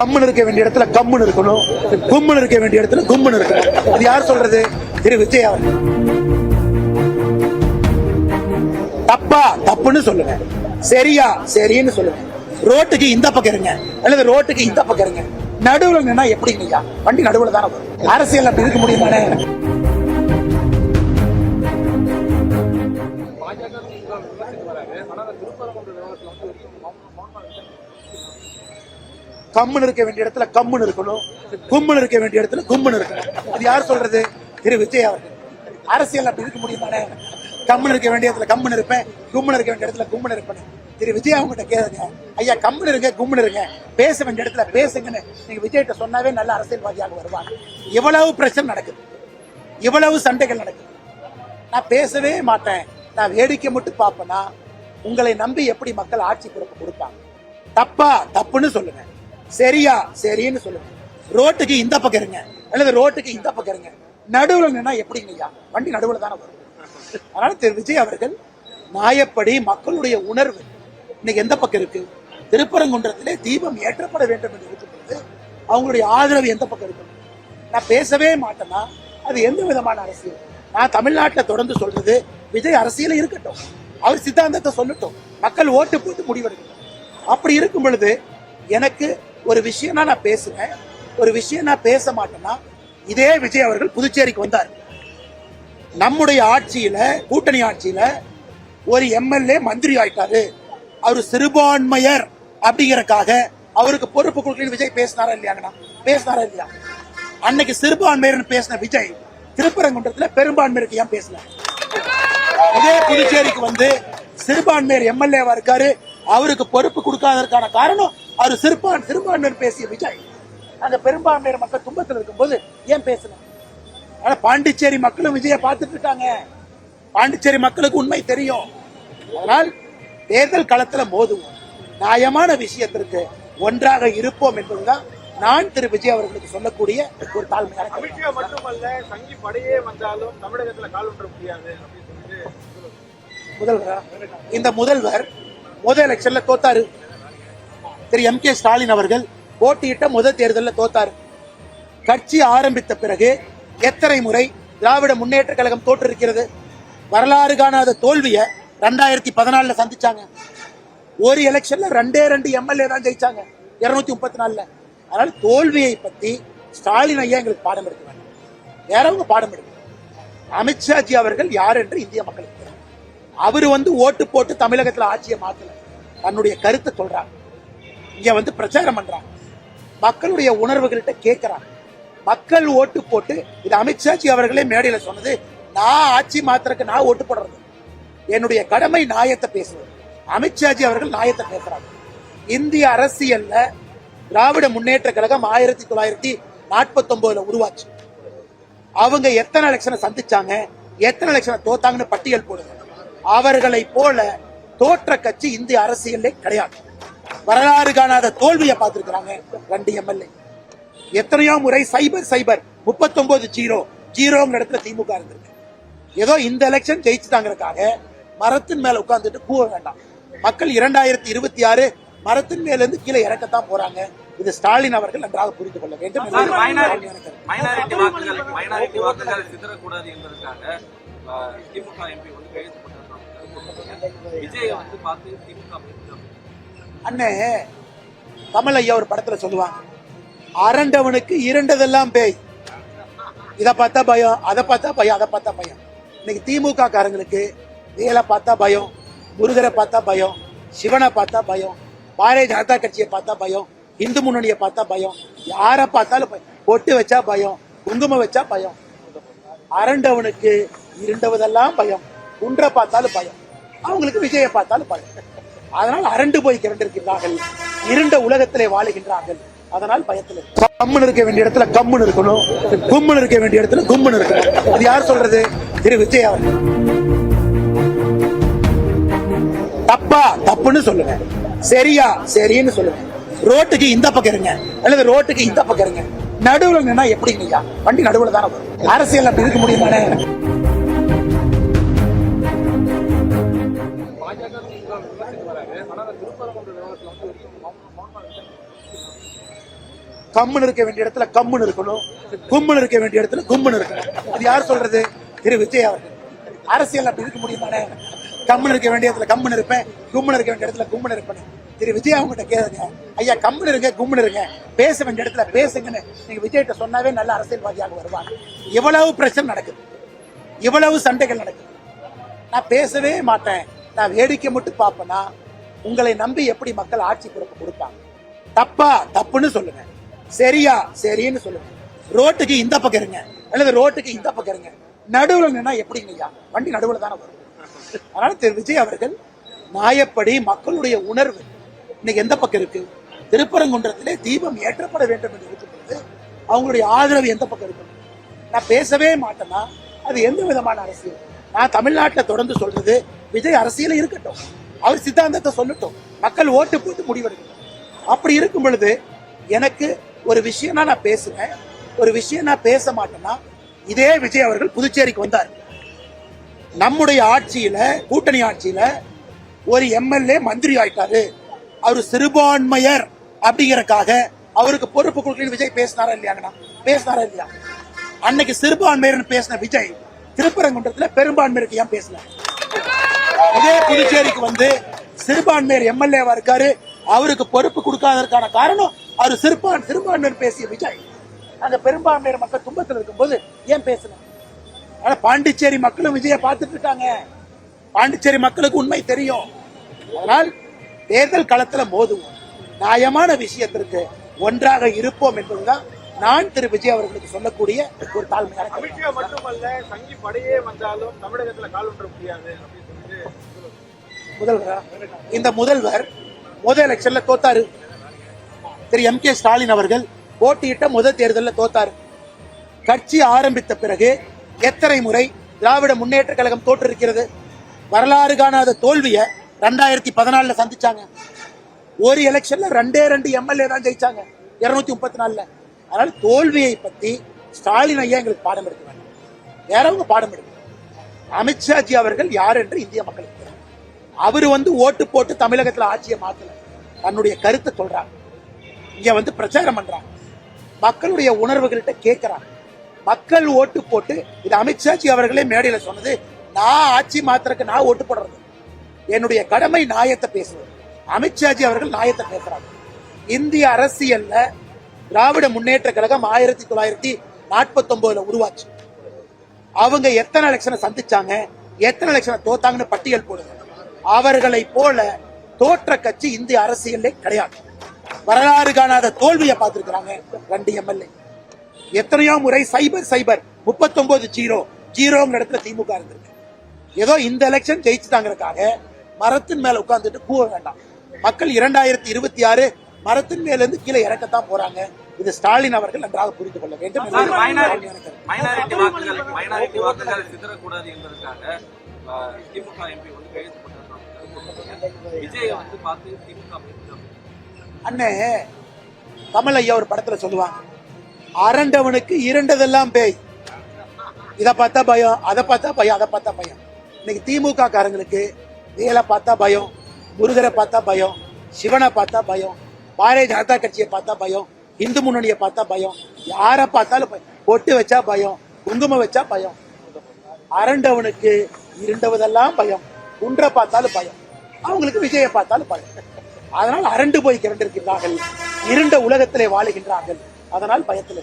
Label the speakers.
Speaker 1: கம்முன்னு இருக்க வேண்டிய இடத்துல கம்முன்னு இருக்கணும். கும்முன்னு இருக்க வேண்டிய இடத்துல கும்முன்னு இருக்கணும். அது யார் சொல்றது? திரு விஜய் அவர்கள். தப்பா தப்புன்னு சொல்லுங்க. சரியா சரின்னு சொல்லுங்க. ரோட்டுக்கு இந்த பக்கம் இருங்க. அல்லது ரோட்டுக்கு இந்த பக்கம் இருங்க. நடுவுல நின்னா எப்படிங்க ஐயா வண்டி நடுவில் தானே அரசியல் அப்படி இருக்க முடியுமானே? கம்முன்னு இருக்க வேண்டிய இடத்துல கம்முன்னு இருக்கணும். கும்முன்னு இருக்க வேண்டிய இடத்துல கும்முன்னு இருக்கணும். அது யார் சொல்றது? திரு விஜய் அவர்கள். அரசியல் அப்படி இருக்க முடியுமானே? கம்முன்னு இருக்க வேண்டிய இடத்துல கம்முன்னு இருப்பேன். கும்முன்னு இருக்க வேண்டிய இடத்துல கும்முன்னு இருப்பேன். திரு விஜய் அவங்ககிட்ட கேளுங்க. ஐயா கம்முன்னு இருங்க கும்முன்னு இருங்க. பேச வேண்டிய இடத்துல பேசுங்கன்னு நீங்க விஜய்கிட்ட சொன்னாவே நல்ல அரசியல்வாதியாக வருவாங்க. இவ்வளவு பிரச்சனை நடக்குது. இவ்வளவு சண்டைகள் நடக்குது. நான் பேசவே மாட்டேன். நான் வேடிக்கை மட்டும் பார்ப்பேன்னா உங்களை நம்பி எப்படி மக்கள் ஆட்சி பொறுப்பு கொடுப்பாங்க? தப்பா? தப்புன்னு சொல்லுங்க. சரியா? சரின்னு சொல்லுங்க. ரோட்டுக்கு இந்த பக்கம் இருங்க. அல்லது ரோட்டுக்கு இந்த பக்கம் இருங்க. நடுவில் நின்னா எப்படிங்க ஐயா? வண்டி நடுவில் தானே வரும். அதனால திரு விஜய் அவர்கள் நியாயப்படி மக்களுடைய உணர்வு. இன்னைக்கு எந்த பக்கம் இருக்கு? திருப்பரங்குன்றத்திலே தீபம் ஏற்றப்பட வேண்டும் என்று இருக்கும்போது அவங்களுடைய ஆதரவு எந்த பக்கம் இருக்கு நான் பேசவே மாட்டேன்னா அது எந்த விதமான அரசியல்? நான் தமிழ்நாட்டில் தொடர்ந்து சொல்றது விஜய் அரசியல இருக்கட்டும். அவர் சித்தாந்தத்தை சொல்லட்டும். மக்கள் ஓட்டு போட்டு முடிவெடுக்கட்டும். அப்படி இருக்கும் பொழுது எனக்கு ஒரு விஷயம்னா நான் பேசுவேன் ஒரு விஷயம் நான் பேச மாட்டேன்னா இதே விஜய் அவர்கள் புதுச்சேரிக்கு வந்தார். நம்முடைய ஆட்சியில கூட்டணி ஆட்சியில ஒரு எம்எல்ஏ மந்திரி ஆயிட்டாரு. அவர் சிறுபான்மையர் அப்படிங்கறக்காக அவருக்கு பொறுப்பு கொடுக்கணும் விஜய் பேசினாரா இல்லையாங்கண்ணா? பேசினாரா இல்லையா? அன்னைக்கு சிறுபான்மையர்னு பேசின விஜய் திருப்பரங்குன்றத்துல பெரும்பான்மையருக்கு ஏன் பேசல? இதே புதுச்சேரிக்கு வந்து சிறுபான்மையர் எம்எல்ஏவா இருக்காரு அவருக்கு பொறுப்பு கொடுக்காததற்கான காரணம் அவர் சிறுபான் சிறுபான்மையர் பேசிய விஜய் அந்த பெரும்பான்மையர் மக்கள் துன்பத்தில் இருக்கும்போது ஏன் பேசல? ஆனா பாண்டிச்சேரி மக்களும் விஜய பார்த்துட்டு இருக்காங்க. பாண்டிச்சேரி மக்களுக்கு உண்மை தெரியும். அதனால் தேர்தல் களத்துல மோதுவோம். நியாயமான விஷயத்திற்கு ஒன்றாக இருப்போம் என்பதுதான் நான் திரு. விஜய் அவர்களுக்கு சொல்லக்கூடிய ஒரு தாழ்மையான.
Speaker 2: அமித்ஷா மட்டுமல்ல சங்கி படையே வந்தாலும் தமிழகத்துல கால் விட்டுற முடியாது
Speaker 1: முதல்வரா இந்த முதல்வர் முதல் எலெக்ஷன்ல தோத்தாரு. திரு எம் கே ஸ்டாலின் அவர்கள் போட்டியிட்ட முதல் தேர்தலில் தோத்தார். கட்சி ஆரம்பித்த பிறகு எத்தனை முறை திராவிட முன்னேற்ற கழகம் தோற்றிருக்கிறது? வரலாறு காணாத தோல்வியை ரெண்டாயிரத்தி பதினாலில் சந்திச்சாங்க. ஒரு எலெக்ஷன்ல ரெண்டே ரெண்டு எம்எல்ஏ தான் ஜெயிச்சாங்க. இருநூத்தி முப்பத்தி நாலுல. அதனால தோல்வியை பத்தி ஸ்டாலின் ஐயா எங்களுக்கு பாடம் எடுக்க வேண்டும் வேறவங்க பாடம் எடுக்க அமித்ஷாஜி அவர்கள் யார் என்று இந்திய மக்களுக்கு அவர் வந்து ஓட்டு போட்டு தமிழகத்தில் ஆட்சியை மாத்தல. தன்னுடைய கருத்தை சொல்றாங்க. இங்க வந்து பிரச்சாரம் பண்றாங்க. மக்களுடைய உணர்வுகள்கிட்ட கேட்குறாங்க மக்கள் ஓட்டு போட்டு இது அமித்ஷாஜி அவர்களே மேடையில சொன்னது நான் ஆட்சி மாத்திரக்கு நான் ஓட்டு போடுறது. என்னுடைய கடமை நியாயத்தை பேசுவது. அமித்ஷாஜி அவர்கள் நியாயத்தை பேசுறாங்க. இந்திய அரசியல்ல திராவிட முன்னேற்ற கழகம் ஆயிரத்தி தொள்ளாயிரத்தி நாற்பத்தி ஒன்பதுல உருவாச்சு. அவங்க எத்தனை எலெக்ஷனை சந்திச்சாங்க எத்தனை எலெக்ஷனை தோத்தாங்கன்னு பட்டியல் போடுங்க. அவர்களை போல தோற்ற கட்சி இந்திய அரசியல்லே கிடையாது. வரலாறு காணாத தோல்வியை பார்த்திருக்கிறாங்க ரெண்டு எம்எல்ஏ எத்தனையோ முறை சைபர் சைபர். 39 ஜீரோ. ஜீரோங்கிற இடத்துல திமுக இருந்திருக்கு. ஏதோ இந்த எலெக்ஷன் ஜெயிச்சுட்டாங்கிறதுக்காக மரத்தின் மேல உட்கார்ந்துட்டு கூவ வேண்டாம். மக்கள் இரண்டாயிரத்தி இருபத்தி ஆறு மரத்தின் மேல இருந்து கீழே இறக்கத்தான் போறாங்க. இது ஸ்டாலின் அவர்கள் நன்றாக புரிந்து கொள்ள வேண்டும்.
Speaker 3: திமுக எம்பி வந்து கைது
Speaker 1: அண்ணே கமல் ஐயா ஒரு படத்துல சொல்லுவாங்க அரண்டவனுக்கு இரண்டதெல்லாம் பேய். இதை பார்த்தா பயம் அதை பார்த்தா பயம் அதை பார்த்தா பயம். இன்னைக்கு திமுக காரங்களுக்கு வேலை பார்த்தா பயம் முருகரை பார்த்தா பயம் சிவனை பார்த்தா பயம் பாரதிய ஜனதா கட்சியை பார்த்தா பயம் இந்து முன்னணியை பார்த்தா பயம் யாரை பார்த்தாலும் பயம். பொட்டு வச்சா பயம் குங்குமம் வச்சா பயம். அரண்டவனுக்கு இருண்டவதெல்லாம் பயம் குன்றை பார்த்தாலும் பயம் அவங்களுக்கு விஜயை பார்த்தாலும் பயம். அதனால் அரண்டு போய் கிரண்டிருக்கிறார்கள் இருண்ட உலகத்திலே வாழுகின்றார்கள். அதனால் பயத்தில். கம்முன்னு இருக்க வேண்டிய இடத்துல கம்முன்னு இருக்கணும். கும்முன்னு இருக்க வேண்டிய இடத்துல கும்முன்னு இருக்கணும். அது யார் சொல்றது? திரு விஜய் அவர்கள். தப்பா? தப்புன்னு சொல்லுங்க. சரியா? சரின்னு சொல்லுங்க. ரோட்டுக்கு இந்த பக்கம் இருங்க. அல்லது ரோட்டுக்கு இந்த பக்கம் இருங்க. நடுவுல நின்னா எப்படி ஐயா வண்டி நடுவில் தானே வரும். அரசியல் அப்படி இருக்க முடியுமானே? கம்முன்னு இருக்க வேண்டிய இடத்துல கம்முன்னு இருக்கணும். கும்முன்னு இருக்க வேண்டிய இடத்துல கும்முன்னு இருக்கணும். அது யார் சொல்றது? திரு விஜய் அவர்கள். அரசியல் அப்படி இருக்க முடியுமானே? கம்முன்னு இருக்க வேண்டிய இடத்துல கம்முன்னு இருப்பேன். கும்முன்னு இருக்க வேண்டிய இடத்துல கும்முன்னு இருப்பேன். திரு விஜய் அவங்ககிட்ட கேளுங்க. ஐயா கம்முன்னு இருங்க கும்முன்னு இருங்க. பேச வேண்டிய இடத்துல பேசுங்கன்னு நீங்க விஜய்கிட்ட சொன்னாவே நல்ல அரசியல்வாதியாக வருவாங்க. இவ்வளவு பிரச்சனை நடக்குது. இவ்வளவு சண்டைகள் நடக்குது. நான் பேசவே மாட்டேன். நான் வேடிக்கை மட்டும் பார்ப்பேன்னா உங்களை நம்பி எப்படி மக்கள் ஆட்சி பொறுப்பு கொடுப்பாங்க? தப்பா? தப்புன்னு சொல்லுங்க. சரியா? சரின்னு சொல்லுங்க. ரோட்டுக்கு இந்த பக்கம் இருங்க. அல்லது ரோட்டுக்கு இந்த பக்கம் இருங்க. நடுவில் நின்னா எப்படிங்க ஐயா? வண்டி நடுவில் தானே வரும். அதனால திரு விஜய் அவர்கள் நியாயப்படி மக்களுடைய உணர்வு. இன்னைக்கு எந்த பக்கம் இருக்கு? திருப்பரங்குன்றத்திலே தீபம் ஏற்றப்பட வேண்டும் என்று இருக்கும்போது அவங்களுடைய ஆதரவு எந்த பக்கம் இருக்கு நான் பேசவே மாட்டேன்னா அது எந்த விதமான அரசியல்? நான் தமிழ்நாட்டில் தொடர்ந்து சொல்றது விஜய் அரசியல இருக்கட்டும். அவர் சித்தாந்தத்தை சொல்லட்டும். மக்கள் ஓட்டு போட்டு முடிவெடுக்கட்டும். அப்படி இருக்கும் பொழுது எனக்கு ஒரு விஷயம்னா நான் பேசுவேன் ஒரு விஷயம் நான் பேச மாட்டேன்னா இதே விஜய் அவர்கள் புதுச்சேரிக்கு வந்தார். நம்முடைய ஆட்சியில கூட்டணி ஆட்சியில ஒரு எம்எல்ஏ மந்திரி ஆயிட்டாரு. அவர் சிறுபான்மையர் அப்படிங்கறக்காக அவருக்கு பொறுப்பு கொடுக்கணும் விஜய் பேசினாரா இல்லையாங்கண்ணா? பேசினாரா இல்லையா? அன்னைக்கு சிறுபான்மையர்னு பேசின விஜய் திருப்பரங்குன்றத்துல பெரும்பான்மையருக்கு ஏன் பேசல? இதே புதுச்சேரிக்கு வந்து சிறுபான்மையர் எம்எல்ஏவா இருக்காரு அவருக்கு பொறுப்பு கொடுக்காததற்கான காரணம் அவர் சிறுபான் சிறுபான்மையர் பேசிய விஜய் அங்க பெரும்பான்மையர் மக்கள் துன்பத்தில் இருக்கும்போது ஏன் பேசல? ஆனா பாண்டிச்சேரி மக்களும் விஜய பார்த்துட்டு இருக்காங்க. பாண்டிச்சேரி மக்களுக்கு உண்மை தெரியும். அதனால் தேர்தல் களத்துல மோதுவோம். நியாயமான விஷயத்திற்கு ஒன்றாக இருப்போம் என்பதுதான் நான் திரு விஜய் அவர்களுக்கு சொல்லக்கூடிய ஒரு தாழ்மையான.
Speaker 2: அமித்ஷா மட்டுமல்ல சங்கி படையே வந்தாலும் தமிழகத்துல கால் ஒன்ற முடியாது
Speaker 1: முதல்வரா இந்த முதல்வர் முதல் எலெக்ஷன்ல தோத்தாரு. திரு எம் கே ஸ்டாலின் அவர்கள் போட்டியிட்ட முதல் தேர்தலில் தோத்தார். கட்சி ஆரம்பித்த பிறகு எத்தனை முறை திராவிட முன்னேற்ற கழகம் தோற்றிருக்கிறது? வரலாறு காணாத தோல்வியை ரெண்டாயிரத்தி பதினாலில் சந்திச்சாங்க. ஒரு எலெக்ஷன்ல ரெண்டே ரெண்டு எம்எல்ஏ தான் ஜெயிச்சாங்க. இருநூத்தி முப்பத்தி நாலுல. அதனால தோல்வியை பத்தி ஸ்டாலின் ஐயா எங்களுக்கு பாடம் எடுக்க வேண்டும் வேறவங்க பாடம் எடுக்க அமித்ஷாஜி அவர்கள் யார் என்று இந்திய மக்களுக்கு அவர் வந்து ஓட்டு போட்டு தமிழகத்தில் ஆட்சியை மாத்தல. தன்னுடைய கருத்தை சொல்றாங்க. இங்கே வந்து பிரச்சாரம் பண்ணுறாங்க மக்களுடைய உணர்வுகள்கிட்ட கேட்குறாங்க மக்கள் ஓட்டு போட்டு இது அமித்ஷாஜி அவர்களே மேடையில் சொன்னது நான் ஆட்சி மாத்திரக்கு நான் ஓட்டு போடுறது. என்னுடைய கடமை நியாயத்தை பேசுவது. அமித்ஷாஜி அவர்கள் நியாயத்தை பேசுறாங்க. இந்திய அரசியல்ல திராவிட முன்னேற்ற கழகம் ஆயிரத்தி தொள்ளாயிரத்தி நாற்பத்தி ஒன்பதுல உருவாச்சு. அவங்க எத்தனை எலெக்ஷனை சந்திச்சாங்க எத்தனை எலெக்ஷனை தோத்தாங்கன்னு பட்டியல் போடுங்க. அவர்களை போல தோற்ற கட்சி இந்திய அரசியல்லே கிடையாது. வரலாறு காணாத தோல்வியை பார்த்திருக்கிறாங்க ரெண்டு எம்எல்ஏ எத்தனையோ முறை சைபர் சைபர். 39 ஜீரோ. ஜீரோங்கிற இடத்துல திமுக இருந்திருக்கு. ஏதோ இந்த எலெக்ஷன் ஜெயிச்சுட்டாங்கிறதுக்காக மரத்தின் மேல உட்கார்ந்துட்டு கூவ வேண்டாம். மக்கள் இரண்டாயிரத்தி இருபத்தி ஆறு மரத்தின் மேல இருந்து கீழே இறக்கத்தான் போறாங்க. இது ஸ்டாலின் அவர்கள் நன்றாக புரிந்து கொள்ள வேண்டும்.
Speaker 3: திமுக எம்பி வந்து கைது விஜய் வந்து பார்த்து திமுக
Speaker 1: அண்ணே கமல் ஐயா ஒரு படத்துல சொல்லுவாங்க அரண்டவனுக்கு இரண்டதெல்லாம் பேய். இதை பார்த்தா பயம் அதை பார்த்தா பயம் அதை பார்த்தா பயம். இன்னைக்கு திமுக காரங்களுக்கு வேலை பார்த்தா பயம் முருகரை பார்த்தா பயம் சிவனை பார்த்தா பயம் பாரதிய ஜனதா கட்சியை பார்த்தா பயம் இந்து முன்னணியை பார்த்தா பயம் யாரை பார்த்தாலும் பயம். பொட்டு வச்சா பயம் குங்குமம் வச்சா பயம். அரண்டவனுக்கு இருண்டவதெல்லாம் பயம் குன்றை பார்த்தாலும் பயம் அவங்களுக்கு விஜயை பார்த்தாலும் பயம். அதனால் அரண்டு போய் கிரண்டிருக்கிறார்கள் இருண்ட உலகத்திலே வாழுகின்றார்கள். அதனால் பயத்தில்